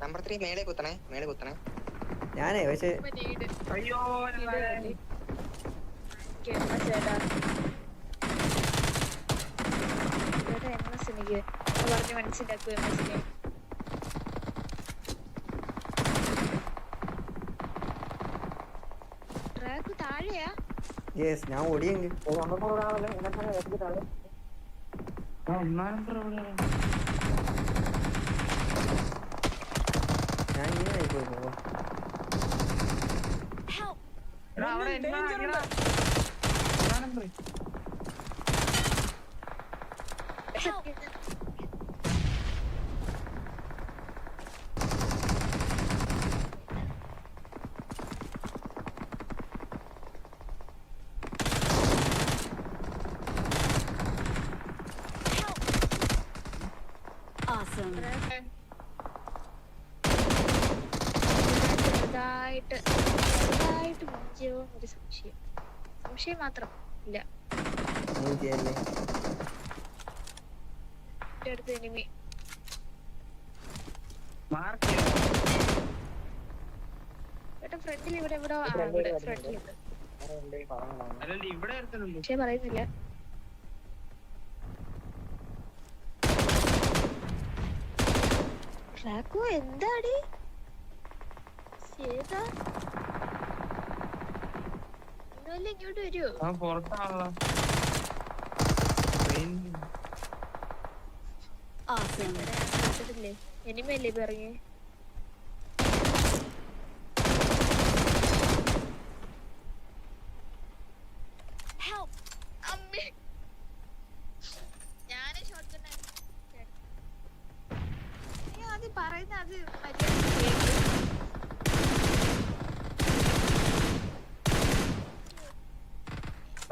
Number three മേലെ കുത്തണേ മേലെ കുത്തണേ. ഞാനേ പക്ഷേ അയ്യോ എനിക്ക് പറഞ്ഞ് മനസ്സിലാക്കും എം എസിനെ ട്രാക്ക് താഴെയാ? യെസ് ഞാൻ ഓടിയെങ്കിൽ നമ്പർ ഫോർ ആണല്ലോ ഇതിനകത്താണ് വെച്ചിട്ടാണ് ഒന്നാം നമ്പർ എവിടെയാണ് ഞാൻ ഇങ്ങനെ ആയിപ്പോയി പോവാ അവിടെ? ഒന്നാം നമ്പർ ചെറുതായിട്ട് ചെറുതായിട്ട് ഒരു സംശയം. സംശയം മാത്രം. ഇല്ല. അടുത്ത് എനിമി മാർക്ക് ചേട്ടാ ഫ്രണ്ടിൽ ഇവിടെ ഇവിടെ ഫ്രണ്ടിലുണ്ട് പക്ഷെ പറയുന്നില്ല. ട്രാക്കോ എന്താടി? ഏതാ ഇങ്ങോട്ട് വരുമോ പുറത്താണല്ലോ. എനിമയല്ലേ ഇപ്പൊ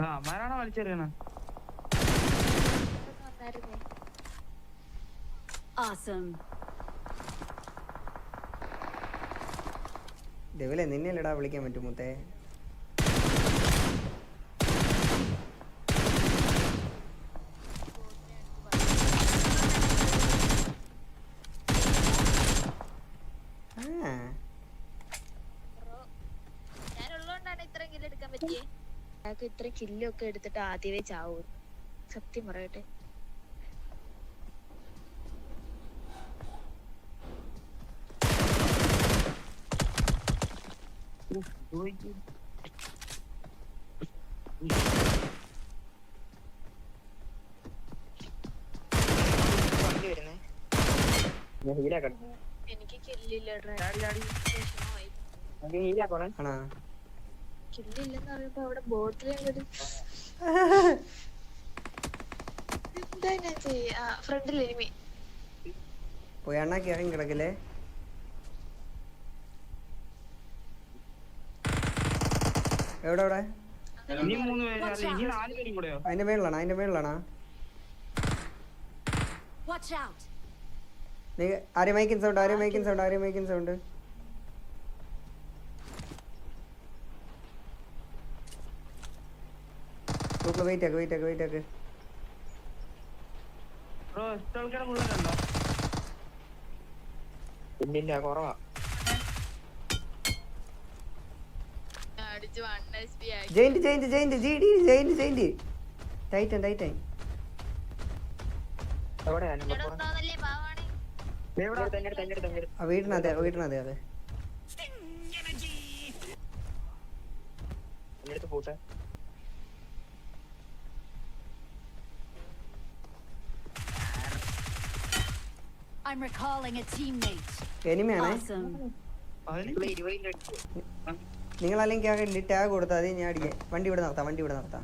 അമ്മാരാണോ വലിച്ചെറിയണ ഇതൊന്ന് വന്നായിരുന്നേ Awesome. നിന്നെ അല്ലടാ വിളിക്കാൻ പറ്റും മുത്തേ ആ ഞാനുള്ളതുകൊണ്ടാണ് ഇത്രയും കില്ല് എടുക്കാൻ പറ്റിയേ അയാൾക്ക് ഇത്രയും കില്ലൊക്കെ എടുത്തിട്ട് ആദ്യമേ ചാവൂ. സത്യം പറയട്ടെ. വണ്ടി വരുന്നേ ഞാൻ ഹീലാക്കണം എനിക്ക് കില്ലില്ല ഡ്രൈവർ ഹീലാക്കണേ കില്ലില്ലെന്ന് പറയുമ്പോ അവിടെ ബോട്ടിൽ എന്താ ഞാൻ ചെയ്യാ? ഫ്രണ്ടിൽ എനിമി കിടക്കില്ലേ? എവിടെ എവിടെ? ഇനി മൂന്ന് പേര് ഇനി നാല് പേരും കൂടെയോ അതിന്റെ മേളിലാണ്? അതിന്റെ മേളിലാണ്? ആരും മൈക്കിൻ സൗണ്ട് ആരും മൈക്കിൻ സൗണ്ട് ആരും മൈക്കിൻ സൗണ്ട് വെയിറ്റ് ആക്ക് വെയിറ്റ് ആക്ക് വെയിറ്റ് ആക്ക് ഇല്ലില്ല കുറവാ. അടിച്ച് 1 എസ്പി ആയി giant giant giant G D giant giant. Titan titan എവിടെയാ നമ്പർ ഫോർ ഒന്നാമല്ലേ പാവാണ് എവിടെ തന്നെ തന്നെ തന്നെ ആ വീട്ടിനകത്തെ വീട്ടിനകത്തെ അതെ എന്റെ അടുത്ത് പൂട്ടെ I'm recalling a teammate. എനിമയാണ്. നിങ്ങൾ അല്ലെങ്കിൽ ആ ടാഗ് കൊടുത്താൽ മതി ഞാൻ അടിക്കാം. വണ്ടി ഇവിടെ നിർത്താം വണ്ടി ഇവിടെ നിർത്താം.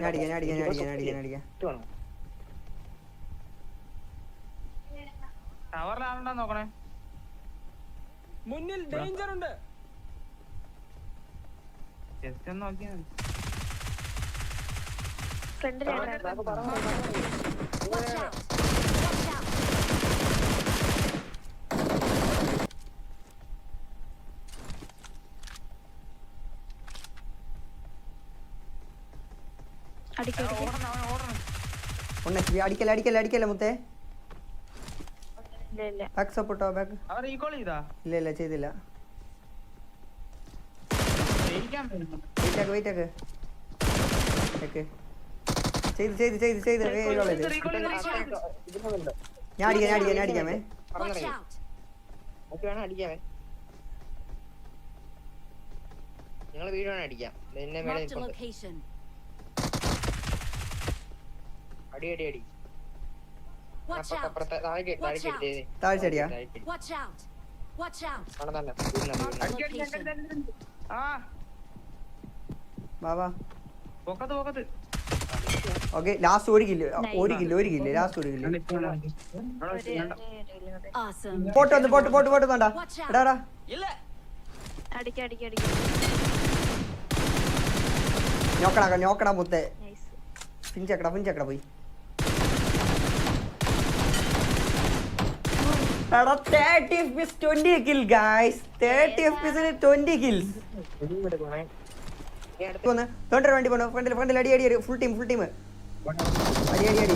ഞാൻ അടിക്കാം ഞാൻ അടിക്കാം ഞാൻ അടിക്കാം ഞാൻ അടിക്കാം ഞാൻ അടിക്കാം. ടവറിലാണോ നോക്കണേ? മുന്നിൽ ഡേഞ്ചർ ഉണ്ട്. ജസ്റ്റ് ഒന്ന് നോക്കിയാ മതി. ഫ്രണ്ടിലാണ് അടിക്കല്ല അടിക്കല്ല അടിക്കല്ല മുത്തേ ബാക്ക് സപ്പോർട്ടോ ബാക്ക് ഇല്ല ഇല്ല ചെയ്തില്ല വെയിറ്റ് ആക്ക് വെയിറ്റ് ചെയ്ത് ചെയ്ത് ചെയ്ത് ചെയ്ത് ഞാൻ അടിക്കാം ഞാൻ അടിക്കാം ഞാൻ അടിക്കാമേ അടിക്കാമേ നിങ്ങൾ വീട് വേണം അടിക്കാം പിന്നെ മേലെ അടി അടി അടി. ഓക്കെ ലാസ്റ്റ് ഒരു കില്ല് ഒരു കില്ല് ഒരു കില്ല് ലാസ്റ്റ് ഒരു കില്ല്. പോട്ട് വന്ന് പോട്ട് പോട്ട് പോട്ട് വേണ്ട. Watch out. എടാ എടാ. അടിക്ക അടിക്ക അടിക്ക. നോക്കടാ നോക്കടാ മുത്തേ. പിഞ്ചക്കടാ പിഞ്ചക്കടാ പോയി. എടാ തേർട്ടി എഫ് പിസ് twenty kill guys thirty F പിസിൽ twenty kills വന്ന് തോണ്ടര വണ്ടി പോണു ഫ്രണ്ടിൽ ഫ്രണ്ടിൽ അടി അടി അടി ഫുൾ ടീം ഫുൾ ടീം അടി അടി അടി.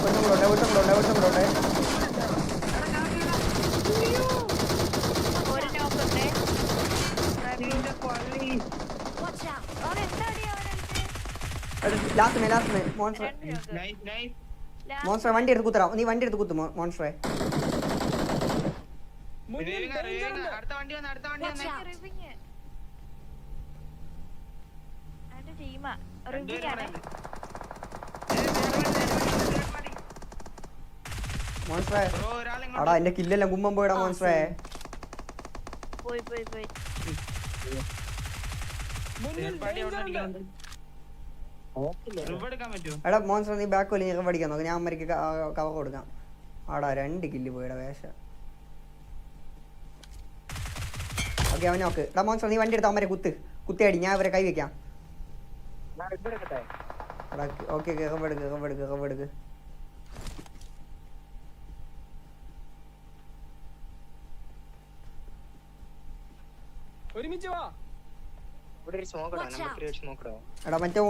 ഒരുത്തം കൂടെ ഉണ്ട് ഒരുത്തം കൂടെ ഉണ്ട് ഒരുത്തം ഒരു നോക്കണ്ടേ നിന്റെ പള്ളി Watch out! അവൻ എന്താ അടി last last monster nice nice monster വണ്ടി എടുത്ത് കുത്തറാ നീ വണ്ടി എടുത്ത് കുത്തു മോൺസ്റ്ററെ അടുത്ത വണ്ടി വന്ന് അടുത്ത വണ്ടി വന്ന്. അവന്റെ ടീമാ അടാ എന്റെ കില്ലെല്ലാം കുമ്മം പോയിടാ മോൻസ്ട്രേ പോയി പോയി പോയി. എടാ മോൻസ്ട്രേ നീ ബാക്ക് വലിയ റിവ് അടിക്കാൻ നോക്ക്. ഞാൻ അമ്മയ്ക്ക് കവർ കൊടുക്കാം. ആടാ രണ്ട് കില്ല് പോയിടാ വേഷ. ഓക്കെ അവൻ നോക്ക്. എടാ മോൺസ്റ്റർ നീ വണ്ടി എടുത്ത്? അവന്മാരെ കുത്ത്. കുത്തി അടി ഞാൻ ഇവരെ കൈ വെക്കാം. ഞാൻ ഇവിടെ എടാ ഓക്കെ ഒരു സ്മോക്ക് ഇടാം. എടാ മറ്റേ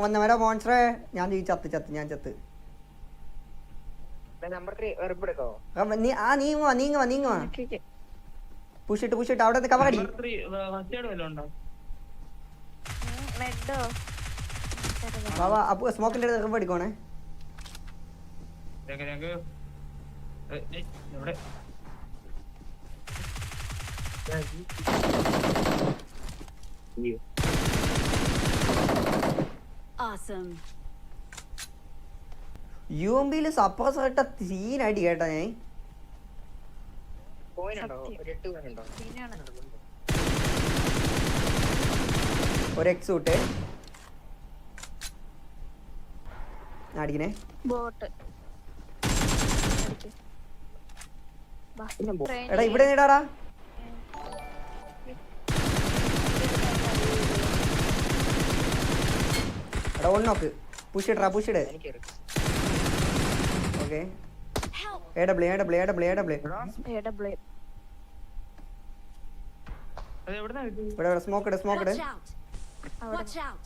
ഞാൻ ചത്ത് ചത്ത് ഞാൻ ചത്ത്. നീ ആ നീങ്ങുവാ നീങ്ങുവാ നീങ്ങ വാ നീങ്ങ വാ ഓക്കേ, ഓക്കേ. പുഷിട്ട് പുഷിട്ട് അവിടെ നിന്ന് കവറടി വാ അപ്പൊ സ്മോക്കിന്റെ അടുത്ത് ഇറവ് അടിക്കോണേ. യു എം ബിയിൽ സപ്രസർ കേട്ട സീനടി കേട്ടാ ഞാൻ. ഒരു എക്സ് വിട്ട് അടിക്കണേ ബോട്ട്. എടാ ഇവിടെ നേടാടാ എടാ ഒന്നോക്ക് പുഷിട്രാ push it. Okay! A W A W A W A W കിട്ടി ഇവിടെ ഇവിടെ സ്മോക്ക് ഇട് സ്മോക്ക് ഇട്. Watch out! Watch out!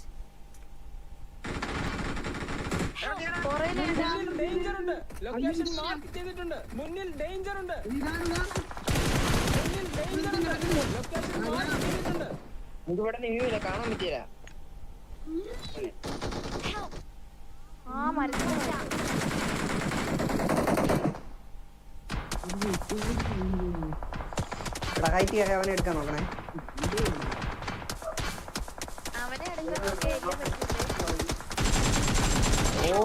മുന്നിൽ ഡേഞ്ചർ ഉണ്ട് ലൊക്കേഷൻ മാർക്ക് ചെയ്തിട്ടുണ്ട്. മുന്നിൽ ഡേഞ്ചർ ഉണ്ട്. മുന്നിൽ ഡേഞ്ചർ ഉണ്ട്. ലൊക്കേഷൻ മാർക്ക് ചെയ്തിട്ടുണ്ട്. നമുക്ക് ഇവിടെ നിന്ന് ഇല്ല കാണാൻ പറ്റിയില്ല. ആ മരത്തിൽ! ഹൈറ്റ് കയറി അവനെ എടുക്കാൻ നോക്കണേ. ഓ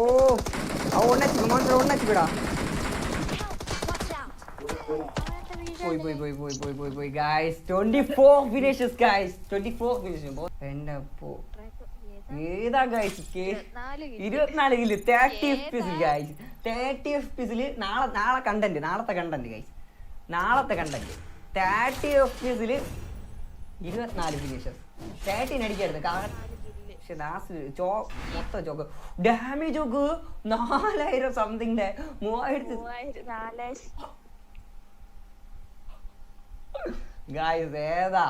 ഒന്നച്ചു മോൺസ്റ്റർ ഒന്നച്ചു വിടാ പോയി പോയി പോയി പോയി പോയി പോയി പോയി guys twenty four finishes guys twenty four finishes എന്റെ പോ ഏതാ ഗായ്സ് നാല് ഇരുപത്തിനാല് kill. Thirty F? പിസിൽ guys thirty F പിസിൽ നാളെ നാളെ കണ്ടന്റ് നാളത്തെ കണ്ടന്റ് ഗായ്സ് നാളത്തെ കണ്ടന്റ് തേർട്ടി എഫ് പിസിൽ ഇരുപത്തിനാല് ഫിനിഷസ് തേർട്ടീൻ അടിക്കായിരുന്നു കാരണം പക്ഷെ ലാസ്റ്റ് ചോ മൊത്തം ചോക്ക്. ഡാമേജ് നാലായിരം സംതിങ്ങിന്റെ മൂവായിരത്തി ഗായ്സ് ഏതാ?